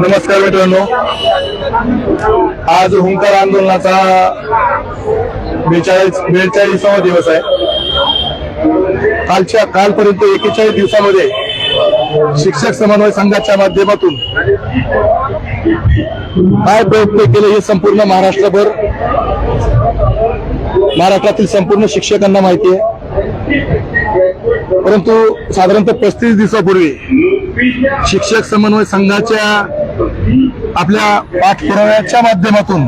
नमस्कार मित्रांनो. आज हुंकार आंदोलनाचा बेचाळीस बेचाळीसावा दिवस आहे. कालच्या कालपर्यंत एकेचाळीस दिवसामध्ये शिक्षक समन्वय संघाच्या माध्यमातून काय प्रयत्न केले हे संपूर्ण महाराष्ट्रभर? महाराष्ट्रातील संपूर्ण शिक्षकांना माहिती आहे. परंतु साधारणतः पस्तीस दिवसापूर्वी शिक्षक समन्वय संघाच्या आपल्या पाठपुराव्याच्या माध्यमातून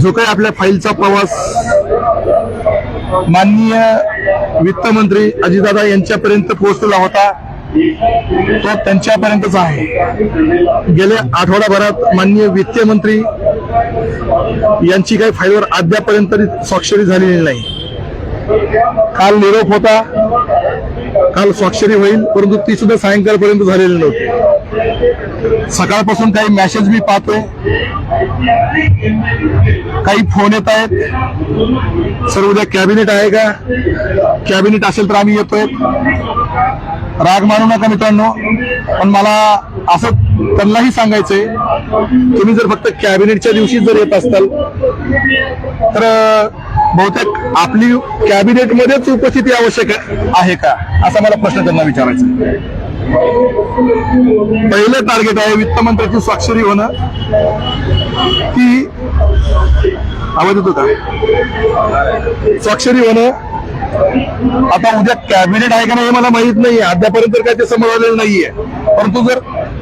जो काही आपल्या फाईलचा प्रवास माननीय वित्तमंत्री अजितदादा यांच्यापर्यंत पोहोचलेला होता तो त्यांच्यापर्यंतच आहे. गेल्या आठवडाभरात माननीय वित्तमंत्री यांची काही फाईलवर अद्यापर्यंत तरी स्वाक्षरी झालेली नाही. काल निरोप होता. काल स्वाक्षरी होईल परंतु ती सुद्धा सायंकाळपर्यंत झालेली नव्हती. सकाळपासून काही मेसेज मी पाहतोय. काही फोन येत आहेत. सर उद्या कॅबिनेट आहे का? कॅबिनेट असेल तर आम्ही येतोय. राग मानू नका मित्रांनो पण मला असं त्यांनाही सांगायचंय तुम्ही जर फक्त कॅबिनेटच्या दिवशी जर येत असताल तर बहुतेक आपली कॅबिनेटमध्येच उपस्थिती आवश्यक आहे का? असा मला प्रश्न त्यांना विचारायचा पहिलं टार्गेट आहे वित्तमंत्र्याची स्वाक्षरी होणं. की आवाज येतो का? स्वाक्षरी होणं. आता उद्या कॅबिनेट आहे का नाही हे मला माहीत नाहीये. अद्यापर्यंत काय ते समोर आलेलं नाहीये. परंतु जर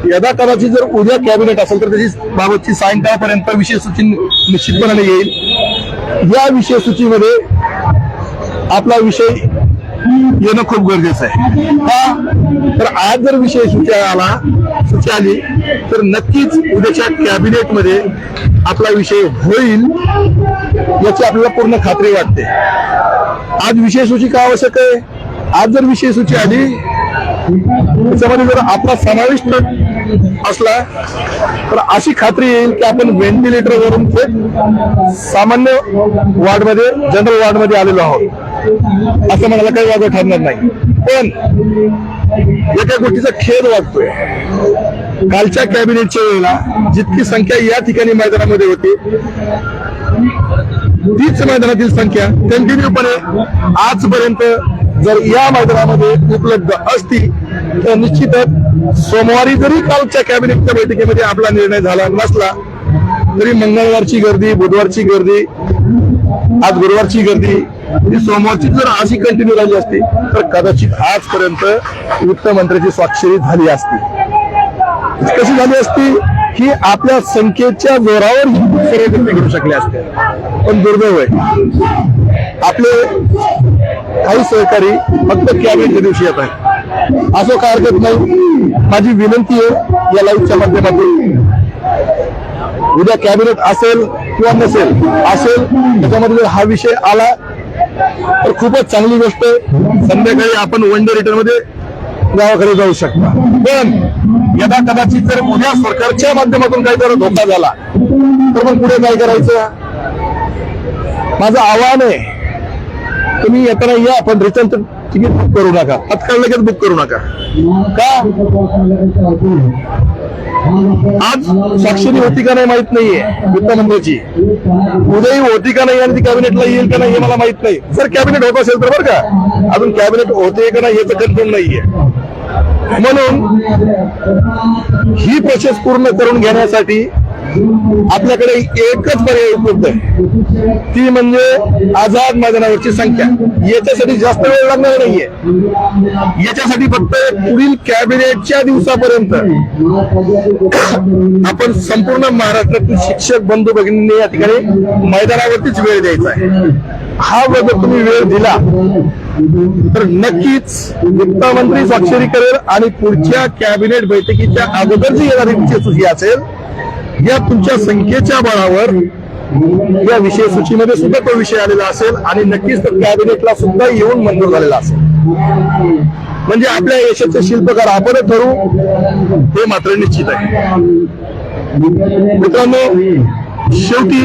यदा कदाचित जर उद्या कॅबिनेट असेल तर त्याची बाबतची सायंकाळपर्यंत विषय सूची निश्चितपणाने येईल. या विषय सूचीमध्ये आपला विषय येणं खूप गरजेचं आहे. हा तर आज जर विषय सूची आला सूची आली तर नक्कीच उद्याच्या कॅबिनेटमध्ये आपला विषय होईल याची आपल्याला पूर्ण खात्री वाटते. आज विषय सूची का आवश्यक आहे? आज जर विषय सूची आली त्याच्यामध्ये जर आपला समाविष्ट असला तर अशी खात्री येईल की आपण व्हेंटिलेटरवरून ते थेट सामान्य वार्डमध्ये जनरल वार्डमध्ये आलेलो आहोत. असं म्हणायला काही वागं ठरणार नाही. पण एका गोष्टीचा खेद वाटतोय. कालच्या कॅबिनेटच्या वेळेला जितकी संख्या या ठिकाणी मैदानामध्ये होती तीच मैदानातील संख्या कंटिन्यूपणे आजपर्यंत जर या मैदानामध्ये उपलब्ध असतील तर निश्चितच सोमवारी जरी कालच्या कॅबिनेटच्या बैठकीमध्ये आपला निर्णय झाला नसला तरी मंगळवारची गर्दी बुधवारची गर्दी आज गुरुवारची गर्दी ही सोमवारची जर अशी कंटिन्यू झाली असती तर कदाचित आजपर्यंत वित्तमंत्र्याची स्वाक्षरी झाली असती. कशी झाली असती? की आपल्या संख्येच्या जोरावर ही सर्व गोष्टी घडू शकल्या पण दुर्दैव आहे. आपले काही सहकारी फक्त कॅबिनेटच्या दिवशी येत आहे असं काय हरकत नाही. माझी विनंती आहे या लाईव्हच्या माध्यमातून. उद्या कॅबिनेट असेल किंवा नसेल असेल त्याच्यामध्ये जर हा विषय आला तर खूपच चांगली गोष्ट आहे. संध्याकाळी आपण वन डे रिटर्नमध्ये गावाकडे जाऊ शकता पण यदा कदाचित जर उद्या सरकारच्या माध्यमातून काही जर धोका झाला तर मग पुढे काय करायचं? माझं आव्हान आहे तुम्ही येताना या पण रिटर्न तिकीट बुक करू नका. तत्काळ लगेच बुक करू नका. का? आज स्वाक्षरी होती का नाही माहीत नाहीये वित्तमंत्र्याची उद्याही होती का नाही आणि ती कॅबिनेटला येईल का नाही हे मला माहीत नाही. जर कॅबिनेट होत असेल तर बरं का. अजून कॅबिनेट होते का नाही याचं कन्फर्म नाहीये. म्हणून ही प्रोसेस पूर्ण करून घेण्यासाठी आपल्याकडे एकच पर्याय उपलब्ध आहे. ती म्हणजे आझाद मैदानावरची संख्या. याच्यासाठी जास्त वेळ लागणार नाहीये. याच्यासाठी फक्त पुढील कॅबिनेटच्या दिवसापर्यंत आपण संपूर्ण महाराष्ट्रातील शिक्षक बंधू भगिनींनी या ठिकाणी मैदानावरतीच वेळ द्यायचा आहे. हा जर तुम्ही वेळ दिला तर नक्कीच वित्तमंत्री स्वाक्षरी करेल आणि पुढच्या कॅबिनेट बैठकीच्या अगोदर जी येणारी विषय असेल या तुमच्या संख्येच्या बळावर या विषय सूचीमध्ये सुद्धा तो विषय आलेला असेल आणि नक्कीच तो कॅबिनेटला सुद्धा येऊन मंजूर झालेला असेल. म्हणजे आपल्या यशाचे शिल्पकार आपणच ठरू हे मात्र निश्चित आहे. मित्रांनो शेवटी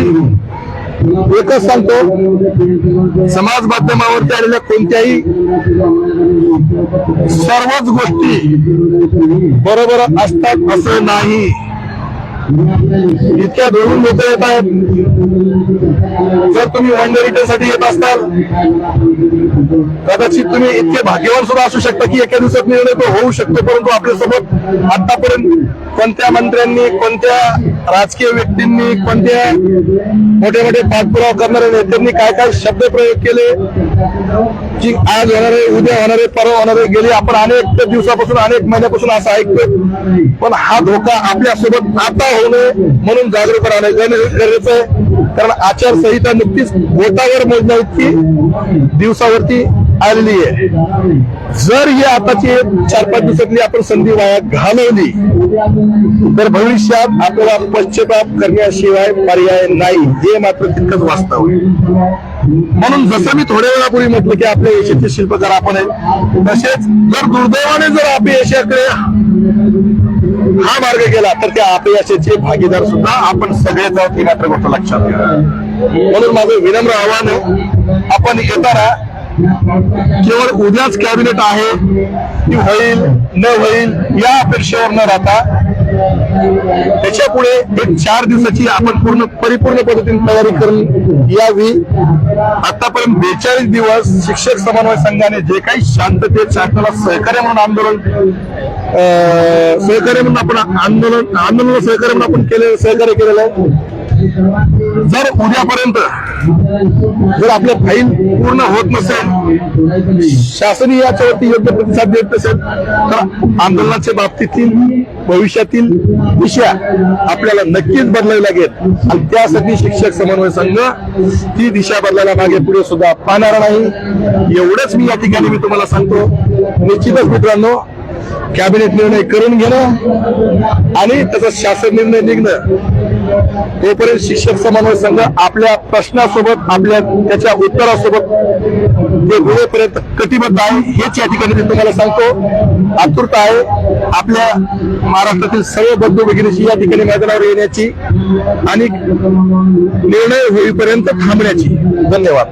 एकच सांगतो समाज माध्यमावरती आलेल्या कोणत्याही सर्वच गोष्टी बरोबर असतात असं नाही. इतक्या धरून लोक येत आहेत. जर तुम्ही वन डे साठी येत असताल कदाचित तुम्ही इतके भाग्यवान सुद्धा असू शकता की एका दिवसात निर्णय तो होऊ शकतो परंतु आपल्यासोबत आतापर्यंत कोणत्या मंत्र्यांनी कोणत्या राजकीय व्यक्तींनी कोणत्या मोठे मोठे पाठपुरावा करणाऱ्या नेत्यांनी काय काय शब्द प्रयोग केले? की आज होणार आहे उद्या होणार आहे परवा होणार आहे गेली आपण अनेक दिवसापासून अनेक महिन्यापासून असं ऐकतो पण हा धोका आपल्यासोबत आता होऊ नये म्हणून जागरूक राहणे गरजेचं आहे. कारण आचारसंहिता नुकतीच बोटावर मोजण्या इतकी दिवसावरती आलेली आहे. जर ही आताची चार पाच दिवसातली आपण संधी वाया घालवली तर भविष्यात आपल्याला पश्चाताप करण्याशिवाय पर्याय नाही हे मात्र तितकंच वास्तव आहे. म्हणून जसं मी थोड्या वेळापूर्वी म्हटलं की आपल्या यशाचे शिल्पकार आपण आहे तसेच जर दुर्दैवाने जर अपयशाकडे हा मार्ग गेला तर त्या अपयशाचे भागीदार सुद्धा आपण सगळेच आहोत ही मात्र गोष्ट लक्षात घ्या. म्हणून माझं विनम्र आव्हान आहे आपण येताना केवळ उद्याच कॅबिनेट आहे की होईल न होईल या अपेक्षेवर न राहता. त्याच्या पुढे एक चार दिवसाची आपण पूर्ण परिपूर्ण पद्धतीने तयारी करून यावी. आतापर्यंत बेचाळीस दिवस शिक्षक समन्वय संघाने जे काही शांततेत शासनाला सहकार्य म्हणून आंदोलन अं, सहकार्य म्हणून आपण आंदोलन आंदोलन सहकार्य म्हणून आपण केले सहकार्य केलेलं आहे. जर उद्यापर्यंत जर आपलं फाईल पूर्ण होत नसेल शासनही याच्यावरती योग्य प्रतिसाद देत नसेल तर आंदोलनाच्या बाबतीतील भविष्यातील दिशा आपल्याला नक्कीच बदलावी लागेल. आणि त्यासाठी शिक्षक समन्वय संघ ती दिशा बदलायला मागे पुढे सुद्धा पाहणार नाही. एवढंच मी या ठिकाणी मी तुम्हाला सांगतो. निश्चितच मित्रांनो कॅबिनेट निर्णय करून घेणं आणि त्याचा शासन निर्णय निघणं तोपर्यंत शिक्षक समन्वय संघ आपल्या प्रश्नासोबत आपल्या त्याच्या उत्तरासोबत ते वेळेपर्यंत कटिबद्ध आहे हेच या ठिकाणी मी तुम्हाला सांगतो. आतुरता आहे. आपल्या महाराष्ट्रातील सर्व बंधू भगिनीची या ठिकाणी मैदानावर येण्याची आणि निर्णय होईपर्यंत थांबण्याची. धन्यवाद.